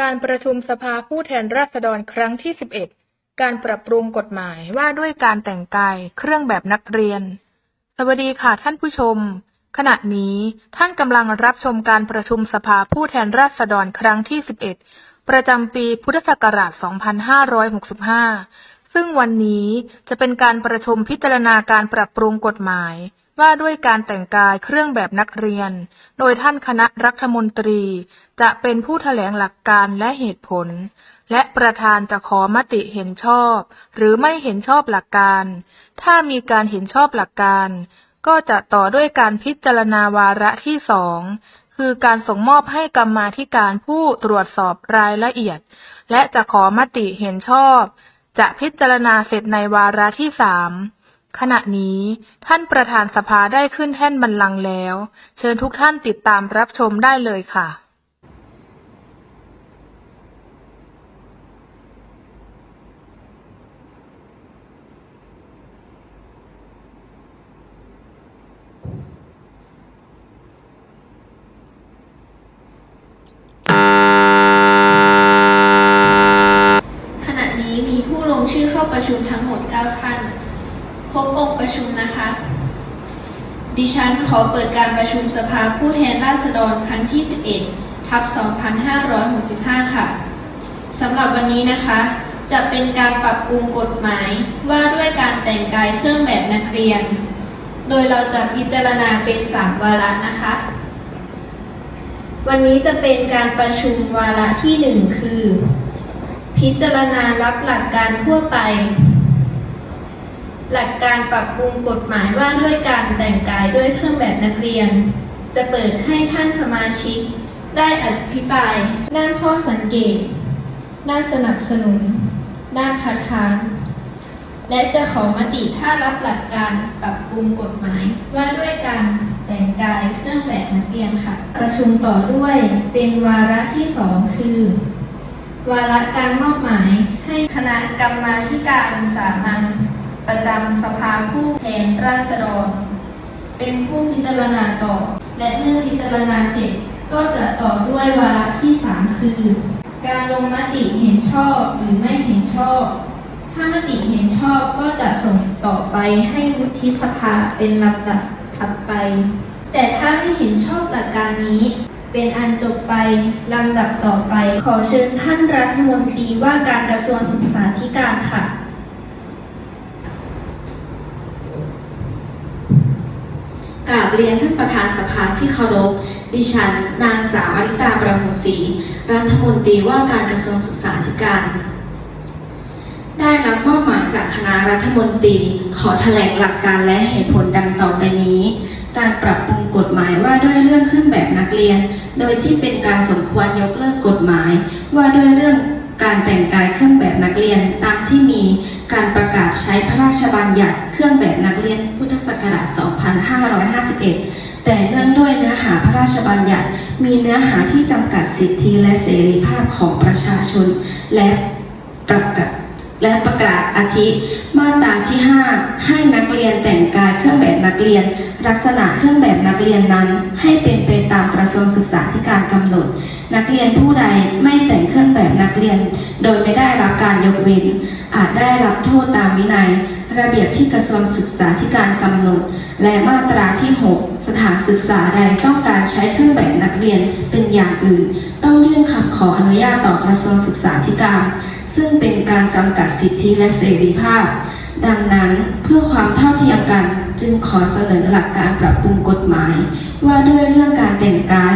การประชุมสภาผู้แทนราษฎรครั้งที่ 11 การปรับปรุงกฎหมายว่าด้วยการแต่งกายเครื่องแบบนักเรียน สวัสดีค่ะท่านผู้ชม ขณะนี้ท่านกำลังรับชมการประชุมสภาผู้แทนราษฎรครั้งที่ 11 ประจำปีพุทธศักราช 2565 ซึ่งวันนี้จะเป็นการประชุมพิจารณาการปรับปรุงกฎหมาย ว่าด้วยการแต่งกายเครื่องแบบนักเรียน โดยท่านคณะรัฐมนตรี จะเป็นผู้แถลงหลักการและเหตุผล และประธานจะขอมติเห็นชอบ หรือไม่เห็นชอบหลักการ ถ้ามีการเห็นชอบหลักการ ก็จะต่อด้วยการพิจารณาวาระที่สองคือการส่งมอบให้กรรมาธิการผู้ตรวจสอบรายละเอียด และจะขอมติเห็นชอบ จะพิจารณาเสร็จในวาระที่สาม ขณะนี้ท่านประธานสภาได้ขึ้นแท่นบัลลังก์แล้ว เชิญทุกท่านติดตามรับชมได้เลยค่ะ ขณะนี้มีผู้ลงชื่อเข้าประชุมทั้งหมด 9 ท่าน ครบองค์ประชุมนะคะ ดิฉันขอเปิดการประชุมสภาผู้แทนราษฎรครั้งที่ 11 ทับ 2565 ค่ะ สำหรับวันนี้นะคะ จะเป็นการปรับปรุงกฎหมายว่าด้วยการแต่งกายเครื่องแบบนักเรียน โดยเราจะพิจารณาเป็น 3 วาระนะคะ วันนี้จะเป็นการประชุมวาระที่ 1 คือ พิจารณารับหลักการทั่วไป หลักการปรับปรุงกฎหมายว่าด้วยการแต่งกายด้วยเครื่องแบบนักเรียน จะเปิดให้ท่านสมาชิก ได้อภิปรายด้านข้อสังเกต ด้านสนับสนุน ด้านคัดค้าน และจะขอมติถ้ารับหลักการปรับปรุงกฎหมายว่าด้วยการแต่งกายเครื่องแบบนักเรียนค่ะ ประชุมต่อด้วยเป็นวาระที่สองคือวาระการมอบหมายให้คณะกรรมาธิการสามัญ ประจำสภาผู้แทนราษฎร เป็นผู้พิจารณาต่อ และเมื่อพิจารณาเสร็จก็จะต่อด้วยวาระที่ 3 คือ การลงมติเห็นชอบหรือไม่เห็นชอบ ถ้ามติเห็นชอบก็จะส่งต่อไปให้วุฒิสภาเป็นลำดับถัดไป แต่ถ้าไม่เห็นชอบหลักการนี้ เป็นอันจบไปลำดับต่อไป ขอเชิญท่านรัฐมนตรีว่าการกระทรวงศึกษาธิการค่ะ กราบเรียนท่านประธานสภาที่เคารพ ดิฉัน นางสาวอริตาประมูศรีรัฐมนตรีว่าการกระทรวงศึกษาธิการ ได้รับมอบหมายจากคณะรัฐมนตรี ขอแถลงหลักการและเหตุผลดังต่อไปนี้ การปรับปรุงกฎหมายว่าด้วยเรื่องเครื่องแบบนักเรียน โดยที่เป็นการสมควรยกเลิกกฎหมาย ว่าด้วยเรื่องการแต่งกายเครื่องแบบนักเรียนตามที่มี การประกาศใช้พระราชบัญญัติเครื่องแบบนักเรียนพุทธศักราช 2551 แต่เนื่องด้วยเนื้อหาพระราชบัญญัติ มีเนื้อหาที่จำกัดสิทธิและเสรีภาพของประชาชน และประกาศ และประกาศอาทิมาตราที่ 5 ให้นักเรียนแต่งกายเครื่องแบบนักเรียน ลักษณะเครื่องแบบนักเรียนนั้น ให้เป็นไปตามกระทรวงศึกษาธิการกำหนด นักเรียนผู้ใดไม่แต่งเครื่องแบบนักเรียน โดยไม่ได้รับการยกเว้น อาจได้รับโทษตามวินัย ระเบียบที่กระทรวงศึกษาธิการกำหนด และมาตราที่ 6 สถานศึกษาใดต้องการใช้เครื่องแบบนักเรียนเป็นอย่างอื่น ต้องยื่นคำขออนุญาตต่อกระทรวงศึกษาธิการ ซึ่งเป็นการจำกัดสิทธิและเสรีภาพ ดังนั้นเพื่อความเท่าเทียมกันจึงขอเสนอหลักการปรับปรุงกฎหมาย ว่าด้วยเรื่องการแต่งกาย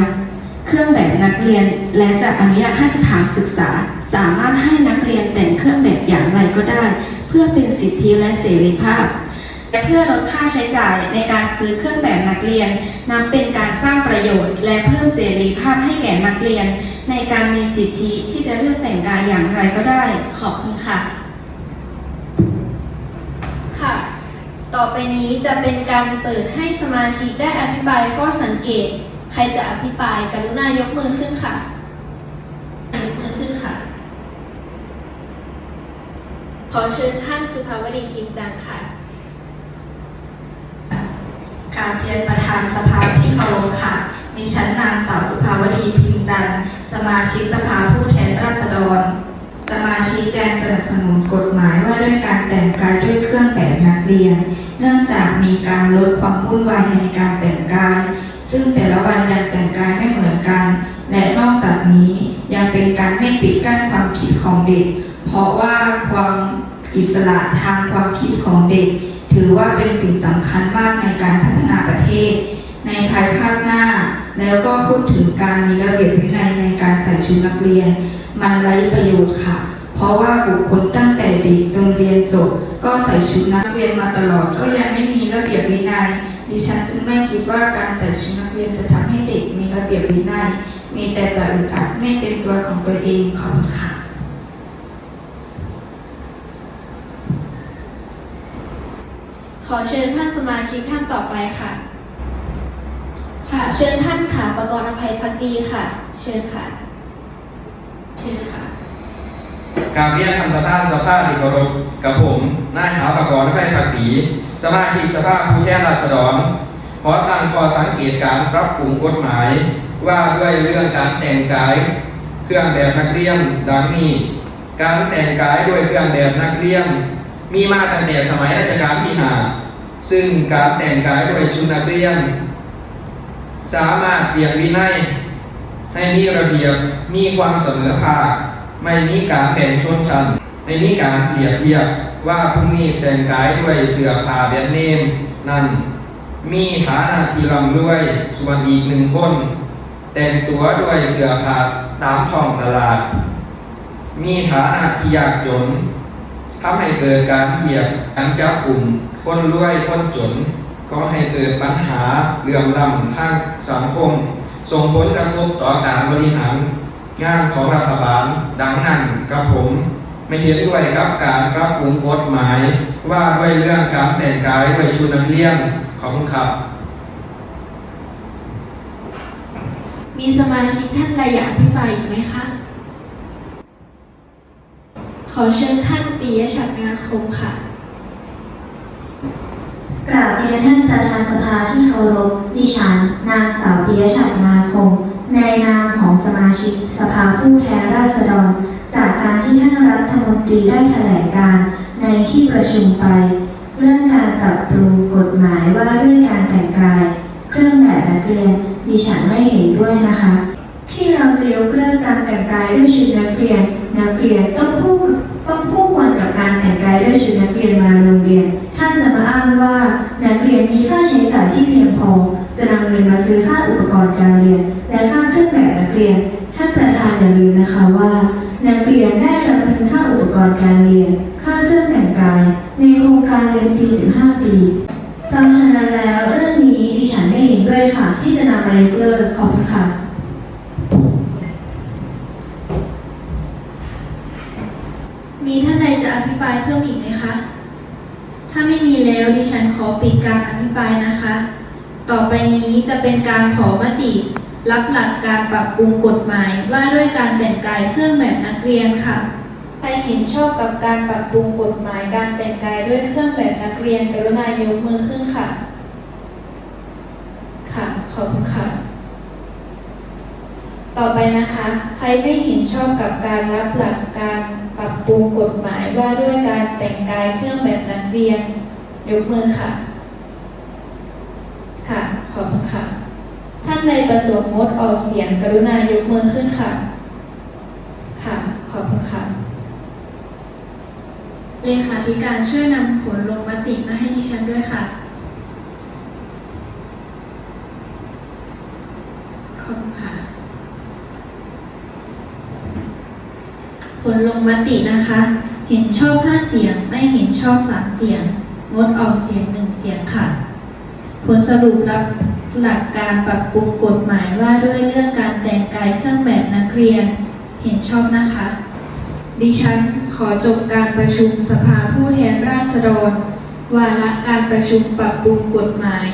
เครื่องแบบนักเรียนและจะอนุญาตให้สถานศึกษา สามารถให้นักเรียนแต่งเครื่องแบบอย่างไรก็ได้ เพื่อเป็นสิทธิและเสรีภาพและเพื่อลดค่าใช้จ่ายในการซื้อเครื่องแบบนักเรียนนับเป็นการสร้างประโยชน์ และเพิ่มเสรีภาพให้แก่นักเรียน ในการมีสิทธิที่จะเลือกแต่งกายอย่างไรก็ได้ ขอบคุณค่ะ ค่ะ ต่อไปนี้จะเป็นการเปิดให้สมาชิกได้อภิปรายข้อสังเกต ใครจะอภิปรายกรุณายกมือขึ้นค่ะยกมือขึ้นค่ะ ขอเชิญท่านสุภาวดีคิมจันทร์ค่ะ การเรียนประธานสภาที่เคารพค่ะ มีชั้นนางสาวสุภาวดีพิมพ์ จันทร์สมาชิกสภาผู้แทนราษฎร จะมาชี้แจงสนับสนุนกฎหมายว่าด้วยการแต่งกายด้วยเครื่องแบบนักเรียน เนื่องจากมีการลดความวุ่นวายในการแต่งกาย ซึ่งแต่ละวันยังแต่งกายไม่เหมือนกัน และนอกจากนี้ยังเป็นการไม่ปิดกั้นความคิดของเด็ก เพราะว่าความอิสระทางความคิดของเด็ก ถือว่าเป็นสิ่งสำคัญมากในการพัฒนาประเทศ ในภายภาคหน้า แล้วก็พูดถึงการมีระเบียบวินัยในการใส่ชุดนักเรียน มันไร้ประโยชน์ค่ะ เพราะว่าบุคคลตั้งแต่เด็กจนเรียนจบ ก็ใส่ชุดนักเรียนมาตลอด ก็ยังไม่มีระเบียบวินัย ดิฉันจึงไม่คิดว่าการใส่ชุดนักเรียนจะทำให้เด็กมีระเบียบวินัย มีแต่จะอึดอัดไม่เป็นตัวของตัวเองขอบคุณค่ะขอเชิญท่านสมาชิกท่านต่อไปค่ะ ค่ะ เชิญท่านถามประกรณ์อภัยพักดีค่ะ เชิญค่ะ เชิญค่ะกรารเรียนท่านประธานสภาที่เคารพกับผมนายถาประกรณ์ไพผักดีสมาชิกสภาผู้แทนราษฎรขอตั้งข้อสังเกตการปรับปรุงกฎหมาย ว่าด้วยเรื่องการแต่งกาย เครื่องแบบนักเรียนดังนี้ การแต่งกายด้วยเครื่องแบบนักเรียนมีมาตั้งแต่สมัยรัชกาลที่ห้าซึ่งการแต่งกายด้วยชุดนักเรียน สามารถเปลี่ยนวินัยให้มีระเบียบมีความเสมอภาคไม่มีการแบ่งชนชั้นไม่มีการเปรียบเทียบว่าผู้นี้แต่งกายด้วยเสื้อผ้าแบรนด์เนมนั้นมีฐานะที่ร่ำรวยส่วนอีกหนึ่งคน แต่งตัวด้วยเสื้อผ้าตามท้องตลาด มีฐานะที่ยากจนทำให้เกิดการเหยียดการจับกลุ่มคนรวยคนจน ก็ให้เกิดปัญหาเรื่องลำทางสังคม ส่งผลกระทบต่อการบริหารงานของรัฐบาลดังนั้นกับผมไม่เห็นด้วยกับการปรับปรุงกฎหมาย ว่าด้วยเรื่องการแต่งกายด้วยชุดนักเรียนของครับมีสมาชิกท่านใดอยากอภิปรายอีกไหมคะ ขอเชิญท่านปิยชัดงาคมค่ะ กราบเรียนท่านประธานสภาที่เคารพ ดิฉัน นางสาวปิยชัดนาคงในนามของสมาชิกสภาผู้แทนราษฎร จากการที่ท่านรัฐมนตรีได้แถลงการในที่ประชุมไป เรื่องการปรับปรุงกฎหมายว่าด้วยการแต่งกาย เครื่องแบบนักเรียน ดิฉันไม่เห็นด้วยนะคะ ที่เราจะยกเลิกการแต่งกายด้วยชุดนักเรียน นักเรียนต้องคู่ต้องคู่ควรกับการแต่งกายด้วยชุดนักเรียนมาโรงเรียนานจะมาอ้างว่านักเรียนมีค่าใช้จ่ายที่เพียงพอ จะนำเงินมาซื้อค่าอุปกรณ์การเรียน และค่าเครื่องแบบนักเรียน ท่านประธานอย่าลืมนะคะว่า นักเรียนได้รับเงินค่าอุปกรณ์การเรียน ค่าเครื่องแต่งกาย ในโครงการเรียนฟรี15 ปีเพราะฉะนั้นแล้วเรื่องนี้ดิฉันไม่เห็นด้วยค่ะ ที่จะนำมายกเลิกขอบคุณค่ะมีท่านใดจะอภิปรายเพิ่มอีกไหมคะ ถ้าไม่มีแล้วดิฉันขอปิดการอภิปรายนะคะ ต่อไปนี้จะเป็นการขอมติรับหลักการปรับปรุงกฎหมายว่าด้วยการแต่งกายเครื่องแบบนักเรียนค่ะ ใครเห็นชอบกับการปรับปรุงกฎหมายการแต่งกายด้วยเครื่องแบบนักเรียนกรุณายกมือขึ้นค่ะ ค่ะ ขอบคุณค่ะ ต่อไปนะคะ ใครไม่เห็นชอบกับการรับหลักการ ปรับปรุงกฎหมายว่าด้วยการแต่งกายเครื่องแบบนักเรียน ยกมือค่ะ ค่ะ ขอบคุณค่ะ ท่านใดประสงค์งดออกเสียงกรุณายกมือขึ้นค่ะ ค่ะ ขอบคุณค่ะ เลขาธิการช่วยนำผลลงมติมาให้ดิฉันด้วยค่ะ ขอบคุณค่ะ ลลงมตินะคะ เห็นชอบ5เสียง ไม่เห็นชอบ3เสียง งดออกเสียง1เสียงค่ะ ผลสรุปรับหลักการปรับปรุงกฎหมายว่าด้วยเรื่องการแต่งกายเครื่องแบบนักเรียน เห็นชอบนะคะ ดิฉันขอจบการประชุมสภาผู้แทนราษฎร วาระการประชุมปรับปรุงกฎหมาย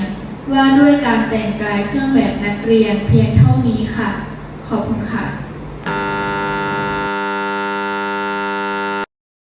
ว่าด้วยการแต่งกายเครื่องแบบนักเรียนเพียงเท่านี้ค่ะ ขอบคุณค่ะ